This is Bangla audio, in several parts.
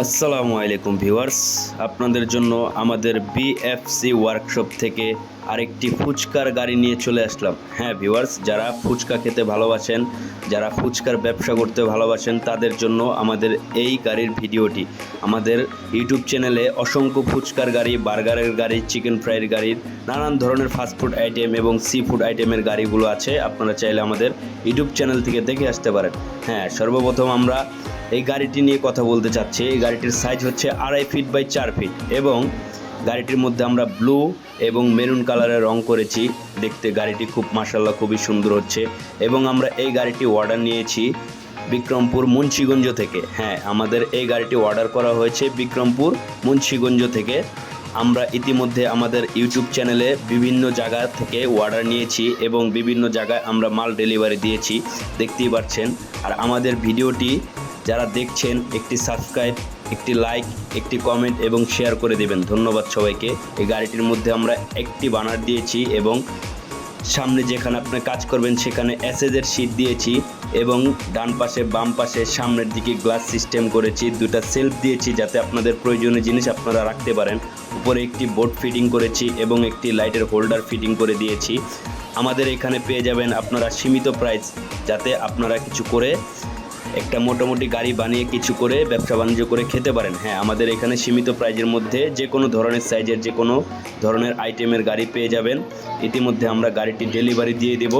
আসসালামু আলাইকুম ভিউয়ার্স। আপনাদের জন্য আমাদের বিএফসি ওয়ার্কশপ থেকে আরেকটি ফুচকার গাড়ি নিয়ে চলে আসলাম। হ্যাঁ ভিউয়ার্স, যারা ফুচকা খেতে ভালোবাসেন, যারা ফুচকার ব্যবসা করতে ভালোবাসেন, তাদের জন্য আমাদের এই গাড়ির ভিডিওটি। আমাদের ইউটিউব চ্যানেলে অসংখ্য ফুচকার গাড়ি, বার্গারের গাড়ি চিকেন ফ্রাইয়ের গাড়ির নানান ধরনের ফাস্টফুড আইটেম এবং সি ফুড আইটেমের গাড়িগুলো আছে। আপনারা চাইলে আমাদের ইউটিউব চ্যানেল থেকে দেখে আসতে পারেন। হ্যাঁ সর্বপ্রথম আমরা এই গাড়িটি নিয়ে কথা বলতে চাচ্ছি। এই গাড়িটির সাইজ হচ্ছে আড়াই ফিট বাই চার ফিট এবং গাড়িটির মধ্যে আমরা ব্লু এবং মেরুন কালারের রং করেছি। দেখতে গাড়িটি খুব মাসাল্লাহ খুবই সুন্দর হচ্ছে এবং আমরা এই গাড়িটি অর্ডার নিয়েছি বিক্রমপুর মুন্সিগঞ্জ থেকে। হ্যাঁ আমাদের এই গাড়িটি অর্ডার করা হয়েছে বিক্রমপুর মুন্সিগঞ্জ থেকে। আমরা ইতিমধ্যে আমাদের ইউটিউব চ্যানেলে বিভিন্ন জায়গা থেকে অর্ডার নিয়েছি এবং বিভিন্ন জায়গায় আমরা মাল ডেলিভারি দিয়েছি। দেখতেই পাচ্ছেন। আর আমাদের ভিডিওটি যারা দেখছেন, একটি সাবস্ক্রাইব একটি লাইক একটি কমেন্ট এবং শেয়ার করে দেবেন। ধন্যবাদ সবাইকে। এই গাড়িটির মধ্যে আমরা একটি বানার দিয়েছি এবং সামনে যেখানে আপনি কাজ করবেন, সেখানে অ্যাসেজের শীট দিয়েছি এবং ডান পাশে, বাম পাশে, সামনের দিকে গ্লাস সিস্টেম করেছি। দুটা সেলফ দিয়েছি যাতে আপনাদের প্রয়োজনীয় জিনিস আপনারা রাখতে পারেন। উপরে একটি বোর্ড ফিটিং করেছি এবং একটি লাইটের হোল্ডার ফিটিং করে দিয়েছি। আমাদের এখানে পেয়ে যাবেন আপনারা সীমিত প্রাইস যাতে আপনারা কিছু করে একটা মোটামুটি গাড়ি বানিয়ে কিছু করে, ব্যবসা বাণিজ্য করে খেতে পারেন। হ্যাঁ আমাদের এখানে সীমিত প্রাইজের মধ্যে যে কোনো ধরনের সাইজের যে কোনো ধরনের আইটেমের গাড়ি পেয়ে যাবেন। ইতিমধ্যে আমরা গাড়িটি ডেলিভারি দিয়ে দেব।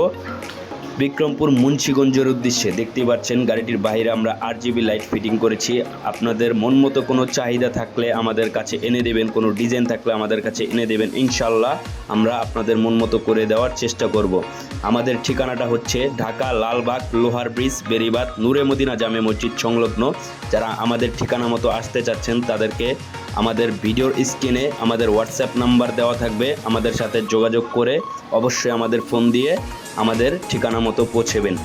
বিক্রমপুর মুন্সিগঞ্জের উদ্দেশ্যে দেখতেই পাচ্ছেন গাড়িটির বাইরে আমরা আট জিবি লাইট ফিটিং করেছি। আপনাদের মন মতো কোনো চাহিদা থাকলে আমাদের কাছে এনে দেবেন, কোনো ডিজাইন থাকলে আমাদের কাছে এনে দেবেন। ইনশাল্লাহ আমরা আপনাদের মন মতো করে দেওয়ার চেষ্টা করব। আমাদের ঠিকানাটা হচ্ছে ঢাকা লালবাগ লোহার ব্রিজ, বেরিবাদ, নূরে মদিনা জামে মসজিদ সংলগ্ন। যারা আমাদের ঠিকানা মতো আসতে চাচ্ছেন, তাদেরকে আমাদের ভিডিওর স্ক্রিনে আমাদের হোয়াটসঅ্যাপ নাম্বার দেওয়া থাকবে। আমাদের সাথে যোগাযোগ করে অবশ্যই আমাদের ফোন দিয়ে আমাদের ঠিকানা মতো পৌঁছেবেন।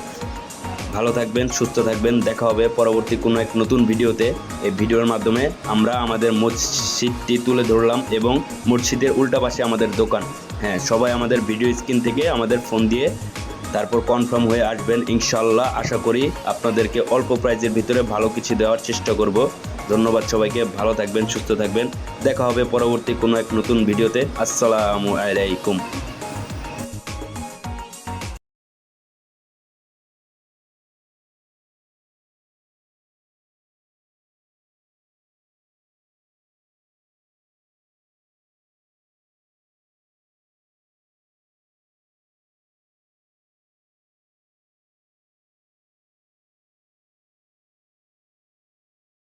ভালো থাকবেন, সুস্থ থাকবেন। দেখা হবে পরবর্তী কোনো এক নতুন ভিডিওতে। এই ভিডিওর মাধ্যমে আমরা আমাদের মসজিদটি তুলে ধরলাম এবং মসজিদের উল্টা পাশে আমাদের দোকান। হ্যাঁ সবাই আমাদের ভিডিও স্ক্রিন থেকে আমাদের ফোন দিয়ে তারপর কনফার্ম হয়ে আসবেন। ইনশাল্লাহ আশা করি আপনাদেরকে অল্প প্রাইজের ভিতরে ভালো কিছু দেওয়ার চেষ্টা করব। ধন্যবাদ সবাইকে। ভালো থাকবেন, সুস্থ থাকবেন। দেখা হবে পরবর্তী কোনো এক নতুন ভিডিওতে। আসসালামু আলাইকুম।